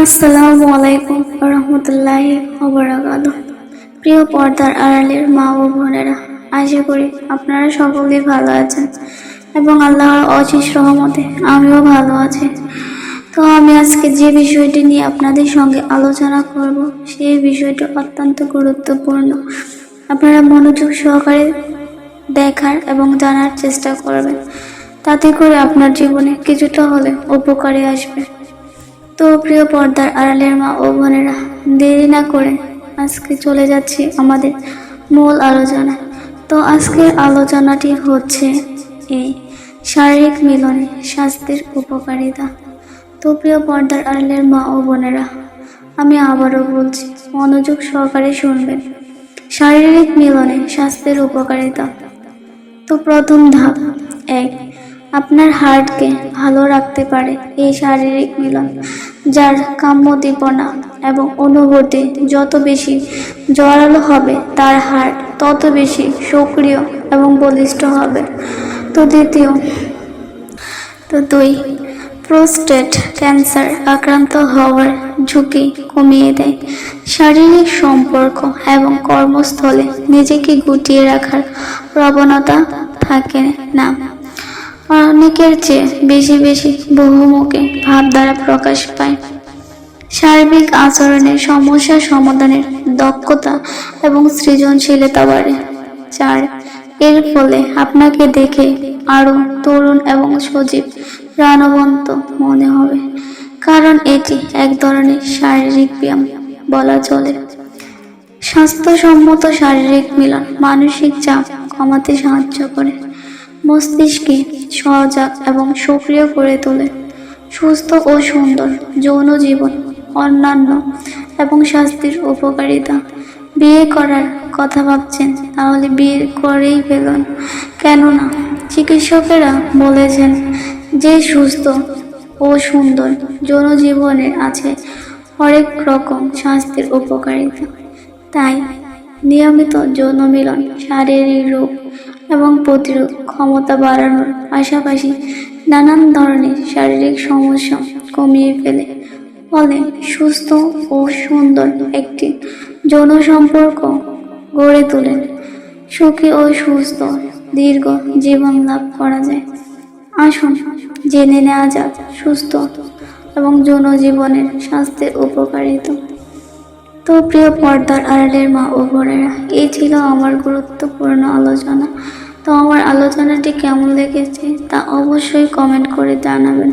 আসসালামু আলাইকুম রহমতুল্লাহ ওবরাকাত প্রিয় পর্দার আড়ালের মা ও বোনেরা, আশা করি আপনারা সকলেই ভালো আছেন এবং আল্লাহর অশেষ রহমতে আমিও ভালো আছি। তো আমি আজকে যে বিষয়টি নিয়ে আপনাদের সঙ্গে আলোচনা করব, সেই বিষয়টি অত্যন্ত গুরুত্বপূর্ণ। আপনারা মনোযোগ সহকারে দেখার এবং জানার চেষ্টা করবেন। তাতে করে আপনার জীবনে কিছুটা হলে উপকারে আসবে। তো প্রিয় পর্দার আড়ালের মা ও বোনেরা, দেরি না করে আজকে চলে যাচ্ছি আমাদের মূল আলোচনা। তো আজকের আলোচনাটি হচ্ছে এই শারীরিক মিলনে স্বাস্থ্যের উপকারিতা। তো প্রিয় পর্দার আড়ালের মা ও বোনেরা, আমি আবারও বলছি, মনোযোগ সহকারে শুনবেন। শারীরিক মিলনে স্বাস্থ্যের উপকারিতা। তো প্রথম ধাপ, এক আপনার হার্টকে ভালো রাখতে পারে এই শারীরিক মিলন, যার কাম্যদীপনা এবং অনুভূতি যত বেশি জোরালো হবে তার হার্ট তত বেশি সক্রিয় এবং বলিষ্ঠ হবে। তো দ্বিতীয়, তো দুই, প্রোস্টেট ক্যান্সার আক্রান্ত হওয়ার ঝুঁকি কমিয়ে দেয়। শারীরিক সম্পর্ক এবং কর্মস্থলে নিজেকে গুটিয়ে রাখার প্রবণতা থাকে না। অনেকের চেয়ে বেশি বেশি বহুমুখী ভাব দ্বারা প্রকাশ পায়। সার্বিক আচরণের সমস্যা সমাধানের দক্ষতা এবং সৃজনশীলতা বাড়ে। চার, এর ফলে আপনাকে দেখে আরও তরুণ এবং সজীব, প্রাণবন্ত মনে হবে। কারণ এটি এক ধরনের শারীরিক ব্যায়াম বলা চলে। স্বাস্থ্যসম্মত শারীরিক মিলন মানসিক চাপ কমাতে সাহায্য করে। মস্তিষ্কে সজাগ এবং সক্রিয় করে তোলে। সুস্থ ও সুন্দর যৌন জীবন, অন্যান্য এবং স্বাস্থ্যের উপকারিতা। বিয়ে করার কথা ভাবছেন, তাহলে বিয়ে করেই ফেলুন। কেননা, চিকিৎসকেরা বলেছেন, যে সুস্থ ও সুন্দর যৌন জীবনে আছে হরেক রকম স্বাস্থ্যের উপকারিতা। তাই নিয়মিত যৌন মিলন, শারীরিক রোগ এবং প্রতিরোধ ক্ষমতা বাড়ানোর পাশাপাশি নানান ধরনের শারীরিক সমস্যা কমিয়ে ফেলে। ফলে সুস্থ ও সুন্দর একটি যৌন সম্পর্ক গড়ে তোলেন। সুখী ও সুস্থ দীর্ঘ জীবন লাভ করা যায়। আসুন জেনে নেওয়া যাক সুস্থ এবং যৌন জীবনের স্বাস্থ্যের উপকারিতা। তো প্রিয় পর্দার আড়ালের মা ও বোনেরা, এই ছিল আমার গুরুত্বপূর্ণ আলোচনা। তো আমার আলোচনাটি কেমন লেগেছে তা অবশ্যই কমেন্ট করে জানাবেন।